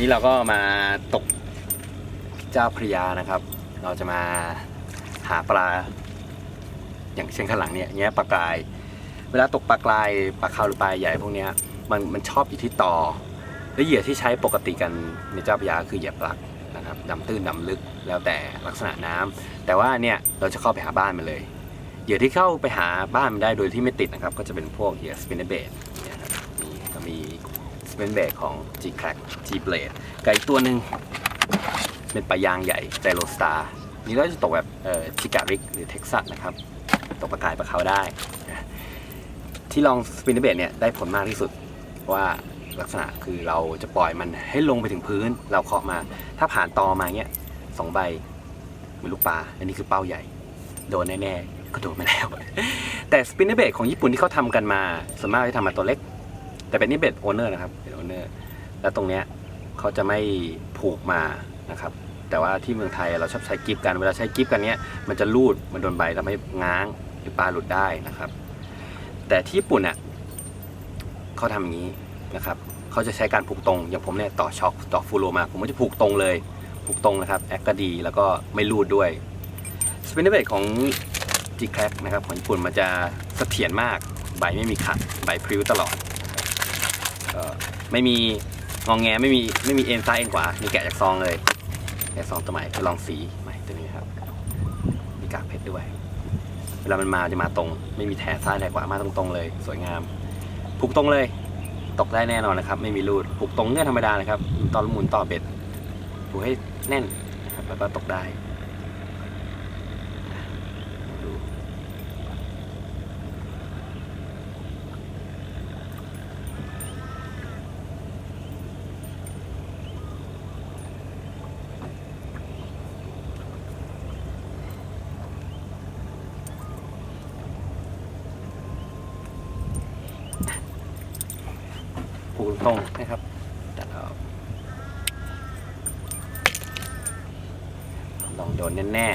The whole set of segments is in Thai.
นี่เราก็มาตก จ้าพระยานะครับ เราจะมาหาปลา อย่างเช่นข้างหลังเนี่ยเงี้ยปลากราย เวลาตกปลากรายปลาคาวหรือปลาใหญ่พวกเนี้ยมันมันชอบอยู่ที่ต่อและเหยื่อที่ใช้ปกติกันในเจ้าพระยาคือเหยื่อปลักนะครับดำตื้นดำลึกแล้วแต่ลักษณะน้ำแต่ว่าเนี่ยเราจะเข้าไปหาบ้านมันเลยเหยื่อที่เข้าไปหาบ้านมันได้โดยที่ไม่ติดนะครับ ก็จะเป็นพวกเหยื่อสปินเนเบดเนี่ยครับนี่ก็มีสปินเนอร์เบดของ G Crack G Blade กับอีกตัวหนึ่ง เป็นปลายางใหญ่ไจโรสตาร์นี่เราจะตกแบบเออชิการิกหรือเท็กซัสนะครับ ตกปลากายปลาเขาได้ ที่ลองสปินเนอร์เบดเนี่ยได้ผลมากที่สุดว่าลักษณะคือเราจะปล่อยมันให้ลงไปถึงพื้น เราเคาะมา ถ้าผ่านตอมาเงี้ยสองใบเป็นลูกปลาอันนี้คือเป้าใหญ่ โดนแน่ๆก็โดนมาแล้ว แต่สปินเนอร์เบดของญี่ปุ่นที่เขาทำกันมาส่วนมากจะทำมาตัวเล็ก แต่เป็นนี่เบดโอเนอร์นะครับเป็นโอเนอร์แล้วตรงเนี้ยเขาจะไม่ผูกมา นะครับแต่ว่าที่เมืองไทยเราชอบใช้กิฟกันเวลาใช้กิฟกันเนี้ยมันจะรูดมันโดนใบทำให้ง้างหรือปลาหลุดได้นะครับ แต่ที่ญี่ปุ่นอะเขาทำอย่างนี้นะครับเขาจะใช้การผูกตรงอย่างผมเนี่ยต่อช็อคต่อฟูโรมาผมก็จะผูกตรงเลยผูกตรงนะครับแอคก็ดีแล้วก็ไม่รูดด้วยสปินเนอร์เบดของ G Crack นะครับของญี่ปุ่นมันจะเสถียรมากใบไม่มีขัดใบพริ้วตลอดไม่มีงองแงไม่มีไม่มีเอ็นซ้ายเอ็นขวามีแกะจากซองเลย แกะซองตัวใหม่จะลองสีใหม่ตัวนี้ครับ มีกากเพชรด้วย เวลามันมาจะมาตรง ไม่มีแถซ้ายแถขวามาตรงๆเลย สวยงามผูกตรงเลย ตกได้แน่นอนนะครับ ไม่มีรูดผูกตรงเงื่อนธรรมดานะครับ ตอนหมุนต่อเบ็ดผูกให้แน่นนะครับแล้วก็ตกได้ ผูก ตรงนะครับแต่เราลองโดนแน่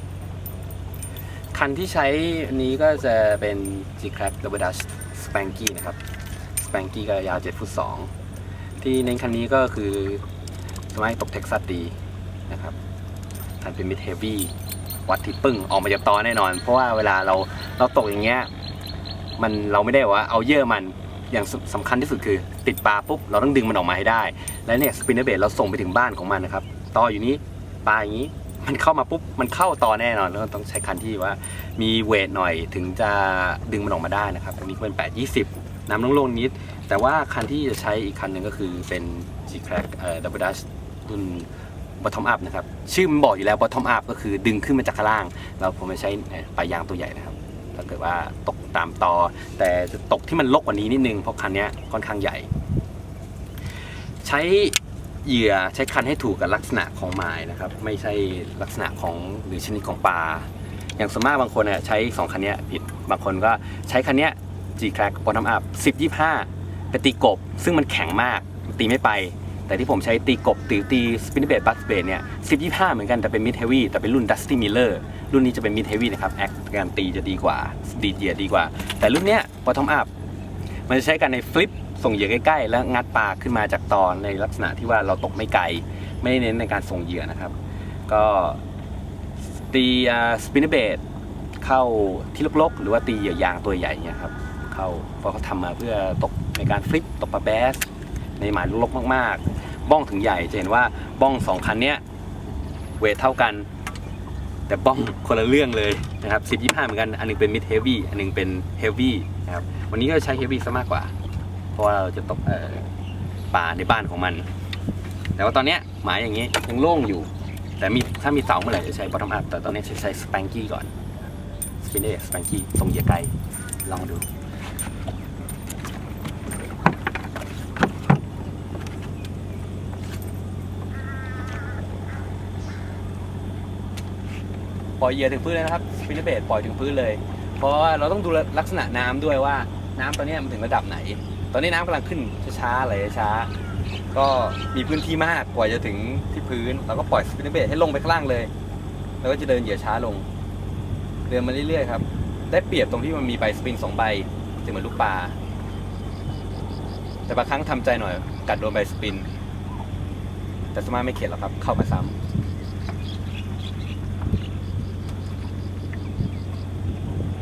ๆ คันที่ใช้นี้ก็จะเป็น G Crack Double Dutch Spanky นะครับ Spanky ก็ยาว7ฟุต2ที่เน้นคันนี้ก็คือสมัยตกเท็กซัสดีนะครับคันเป็นมิดเฮฟวี่วัดที่ปึ้งออกมาจากตอแน่นอน เพราะว่าเวลาเราเราตกอย่างเงี้ยมันเราไม่ได้ว่าเอาเยื่อมัน อย่างสสำคัญที่สุดคือติดปลาปุ๊บเราต้องดึงมันออกมาให้ได้ และเนี่ยสปินเนอร์เบดเราส่งไปถึงบ้านของมันนะครับตออยู่นี้ปลาอย่างนี้มันเข้ามาปุ๊บมันเข้าต่อแน่นอนแล้วต้องใช้คันที่ว่ามีเวทหน่อยถึงจะดึงมันออกมาได้นะครับอันนี้เป็น 8 20 น้ำโล่งนิด แต่ว่าคันที่จะใช้อีกคันหนึ่งก็คือเป็น G Crack เอ่อ Double Dash รุ่น bottom up นะครับ ชื่อมันบอกอยู่แล้ว bottom up ก็คือดึงขึ้นมาจากข้างล่าง เราผมจะใช้ปลายยางตัวใหญ่นะครับถ้าเกิดว่าตก ตามต่อ แต่จะตกที่มันลกกว่านี้นิดนึงเพราะคันนี้ค่อนข้างใหญ่ ใช้เหยื่อใช้คันให้ถูกกับลักษณะของหมายนะครับ ไม่ใช่ลักษณะของหรือชนิดของปลาอย่างส่วนมากบางคนเนี่ยใช้สองคันนี้ผิดบางคนก็ใช้คันนี้ย G Crack Bottom Up 10 25ไปตีกบ ซึ่งมันแข็งมากตีไม่ไป แต่ที่ผมใช้ตีกบตีตีสปินเบดบัสเบดเนี่ย10 25เหมือนกันแต่เป็นมิดเฮฟวี่แต่เป็นรุ่น Dusty Miller รุ่นนี้จะเป็นมิดเฮฟวี่นะครับแอคการตีจะดีกว่าดีเหยื่อดีกว่า แต่รุ่นเนี้ย bottom up มันจะใช้กันในฟลิปส่งเหยื่อใกล้ๆ แล้วงัดปลาขึ้นมาจากตอนในลักษณะที่ว่าเราตกไม่ไกล ไม่ได้เน้นในการส่งเหยื่อนะครับ ก็ตีสปินเบดเข้าที่ลกๆ หรือว่าตีเหยื่อยางตัวใหญ่เนี่ยครับเข้าเพราะเขาทำมาเพื่อตกในการฟลิปตกปลาแบส ในหมายลกมากๆ บ้องถึงใหญ่จะเห็นว่าบ้องสองคันเนี้ยเวทเท่ากัน แต่บ้องคนละเรื่องเลยนะครับ10 25เหมือนกัน อันหนึงเป็น mid heavy อันหนึงเป็น heavy นะครับวันนี้ก็ใช้ heavy ซะมากกว่า เพราะว่าเราจะตกป่าในบ้านของมัน แต่ว่าตอนเนี้ยหมายอย่างนี้ยังโล่งอยู่ แต่มีถ้ามีเสาเมื่อไหร่จะใช้ bottom up แต่ตอนนี้ใช้ spanky ก่อน spinner spanky ส่งเหยื่อไกลลองดู ล่อยเหยื่อถึงพื้นเลยนะครับสปินเนอร์เบดปล่อยถึงพื้นเลย เพราะว่าเราต้องดูลักษณะน้ำด้วยว่าน้ำตอนนี้มันถึงระดับไหน ตอนนี้น้ำกำลังขึ้นช้าๆไหลช้า ก็มีพื้นที่มากกว่าจะถึงที่พื้นเราก็ปล่อยสปินเนอร์เบดให้ลงไปข้างล่างเลย แล้วก็จะเดินเหยื่อช้าลง เดินมาเรื่อยๆครับ ได้เปรียบตรงที่มันมีใบสปริงสองใบจะเหมือนลูกปลาแต่บางครั้งทำใจหน่อยกัดโดนใบสปิน แต่สวนมากไม่เข็ดหรอกครับ เข้ามาซ้ำ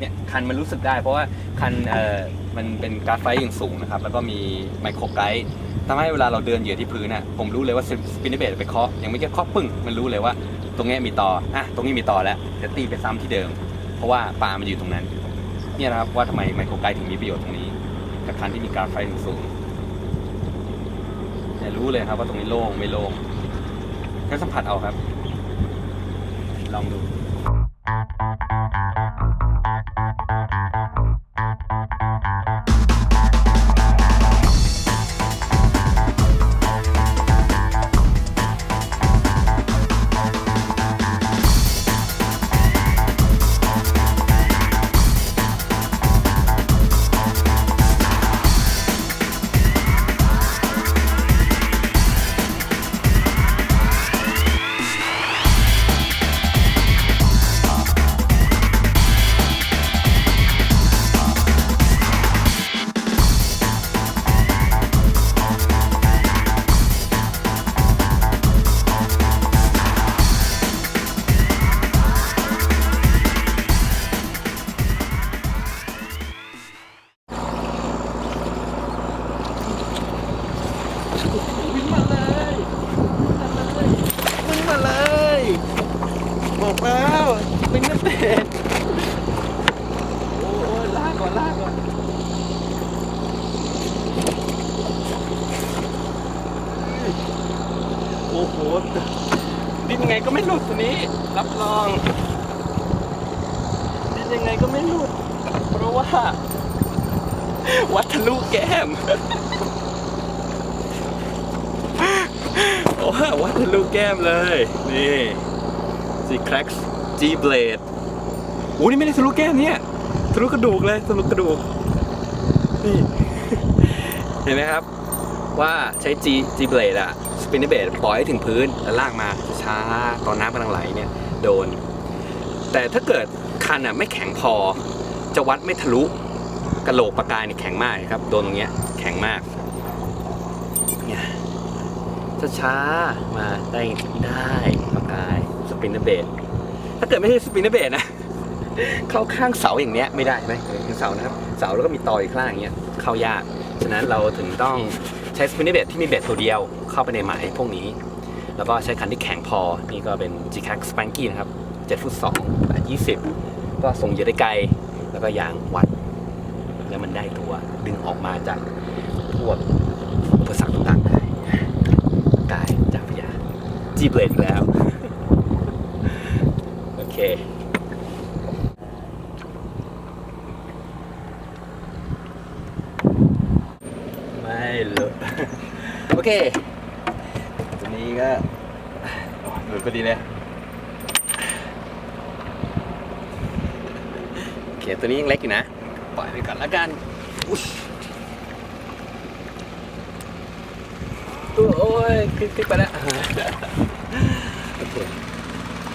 เนี่ยคันมันรู้สึกได้ เพราะว่าคันเอ่อมันเป็นกราฟไฟอย่างสูงนะครับแล้วก็มีไมโครไกด์ทำให้เวลาเราเดินเหยื่อที่พื้นน่ะผมรู้เลยว่าสปินเนอร์เบดไปเคาะยังไม่แค่เคาะปึ้งมันรู้เลยว่า ตรงเนี้ยมีต่ออะตรงนี้มีต่อแล้วจะตีไปซ้ำที่เดิม เพราะว่าปลามันอยู่ตรงนั้น เนี่ยนะครับว่าทำไมไมโครไกด์ถึงมีประโยชน์ตรงนี้กับคันที่มีกราฟไฟต์สูงเนี่ยรู้เลยครับว่าตรงนี้โล่งไม่โล่งแค่สัมผัสเอาครับ ลองดู ก็ไม่หลุดตัวนี้ รับรองดินยังไงก็ไม่หลุด เพราะว่า วัดทะลุแก้มโอ้โหวัดทะลุแก้มเลย นี่ G Cracks G Blade โอ้นี่ไม่ได้ทะลุแก้มเนี่ยทะลุกระดูกเลยทะลุกระดูกนี่เห็นไหมครับ ว่าใช้ G G Blade อะ Spinning Blade ปล่อยให้ถึงพื้นแล้วลากมาช้าตอนน้ำกำลังไหลเนี่ยโดน แต่ถ้าเกิดคันอะไม่แข็งพอ จะวัดไม่ทะลุกระโหลกปากกายเนี่ยแข็งมากครับโดนตรงเนี้ยแข็งมากเนี่ยช้าๆมาได้ได้ปากกายสปินเนอร์เบดถ้าเกิดไม่ใช่สปินเนอร์เบดนะเข้าข้างเสาอย่างเนี้ยไม่ได้ไหมคือเสานะครับ เสาแล้วก็มีตออีกข้างอย่างเงี้ยเข้ายาก ฉะนั้นเราถึงต้อง ช้สปินเนอร์เบดที่มีเบดตัวเดียวเข้าไปในหมายพวกนี้ แล้วก็ใช้คันที่แข็งพอ นี่ก็เป็น g c a c Spanky นะครับ7ฟุต2แบบ20 ก็ส่งเหยื่อได้ไกล แล้วก็ยางวัด แล้วมันได้ตัวดึงออกมาจากพวกอุปสรรคต่างๆได้กายจากพยาจีเบลดแล้ว โอเค ไม่หลุด โอ เคตัวนี้ก็หลุดพอดีเลยโอเคตัวนี้ยังเล็กอยู่นะ ปล่อยไปก่อนล้วกันโอ้ยขึ้นขึ้นไปแล้วโอเค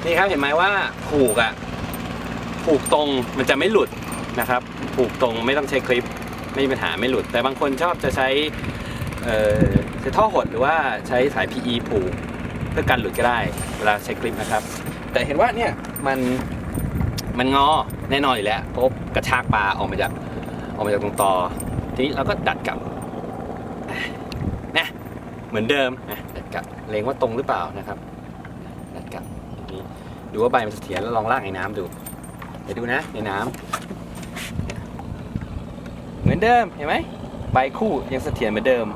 นี่ครับเห็นไหมว่าผูกอะผูกตรงมันจะไม่หลุดนะครับ ผูกตรงไม่ต้องใช้คลิปไม่มีปัญหาไม่หลุด แต่บางคนชอบจะใช้เอ่อ ใช้ท่อหดหรือว่าใช้สาย PE ผูกเพื่อกันหลุดก็ได้เวลาใช้คลิปนะครับ แต่เห็นว่าเนี่ยมันมันงอแน่นอนอยู่แล้วเพราะกระชากปลาออกมาจากออกมาจากตรงตอทีนี้เราก็ดัดกลับนะเหมือนเดิมนะดัดกลับเลงว่าตรงหรือเปล่านะครับดัดกลับนี้ดูว่าใบมันเสถียรแล้วลองลากในน้ำดูเดี๋ยวดูนะในน้ำเหมือนเดิมเห็นไหมใบคู่ยังเสถียรเหมือนเดิม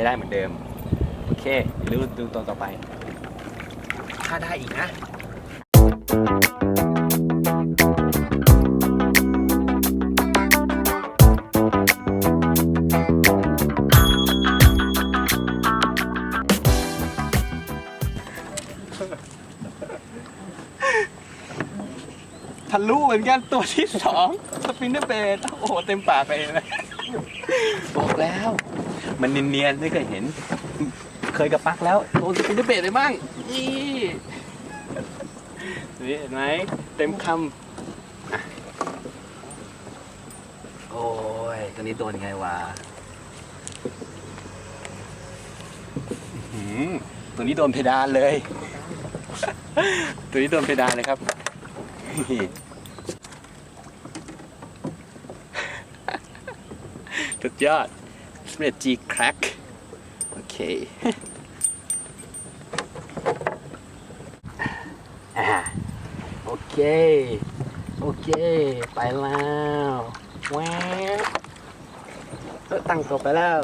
ช้ได้เหมือนเดิม โอเคเดี๋ดูตัวต่อไป ถ้าได้อีกนะทะลุเหมือนกันตัวที่สองสปินเนอร์เบดโอ้โห เต็มปากไปเลย บอกแล้ว มันเนียนๆไม่เคยเห็น เคยกับปักแล้วโดนสปินเนอร์เบดไปบ้างนี่นี่เห็นไหมเต็มคำอะโอ้ยตัวนี้โดนยังไงวะอื้อหือตัวนี้โดนเพดานเลย ตัวนี้โดนเพดานเลยครับสุดยอด สำเร็จ G crack โอเคโอเค โอเค ไปแล้วแวบเออตั้งตัวไปแล้ว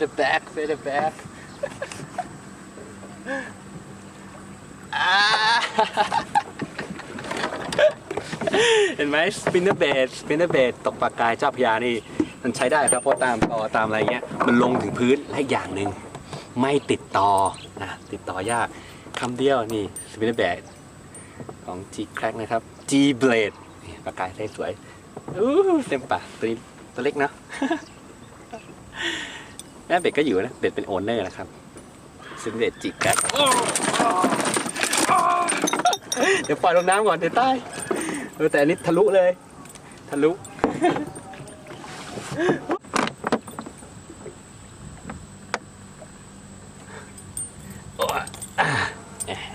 fade it back fade it back เห็นไหม spinner bait spinner bait ตกปากกายเจ้าพระยานี่ มันใช้ได้ครับเพราะตามต่อตามอะไรเงี้ย มันลงถึงพื้นและอย่างหนึ่งไม่ติดต่อนะติดต่อยากคำเดียวนี่ spinner bait ของ G crack นะครับ G blade นี่ปากายได้สวยอู้เต็มปากตัวนี้ตัวเล็กเนาะ แม่เบ็ดก็อยู่นะเบ็ดเป็นโอนเนอร์นะครับ ซึ่งเบ็ดจิกกันเดี๋ยวปล่อยลงน้ำก่อนเดี๋ยวใต้เออแต่อันนี้ทะลุเลย ทะลุ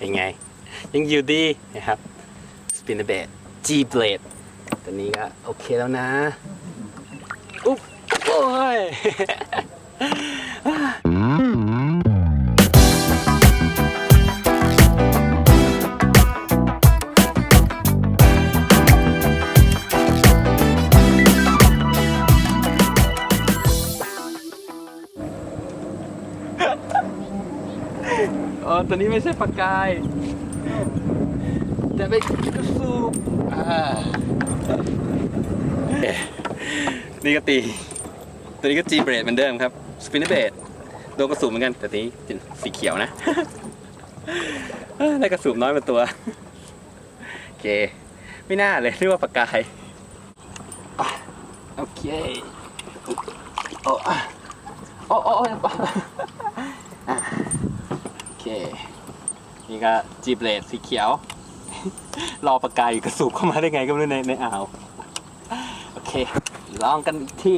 ยังไง ยังอยู่ดีนะครับ spin the bait G blade ตัวนี้ก็โอเคแล้วนะ อุ๊บโอ้ย อ๋อตัวนี้ไม่ใช่ปากกาย แต่เป็นกระสูบอ่าเอ๊ะนี่ก็ตี ตัวนี้ก็จีเบรดเหมือนเดิมครับ สปินเนอร์เบรดโดนกระสุนเหมือนกันแต่นี้สีเขียวนะ ได้กระสุนน้อยมาตัวโอเค ไม่น่าเลยนึกว่าปากกายโอเคโอ้โอ้โอ้โอ้โอเค นี่ก็จีเบรดสีเขียว รอปากกายอยู่กระสุนเข้ามาได้ไงก็ไม่รู้ในในอ่าว โอเค ลองกันอีกที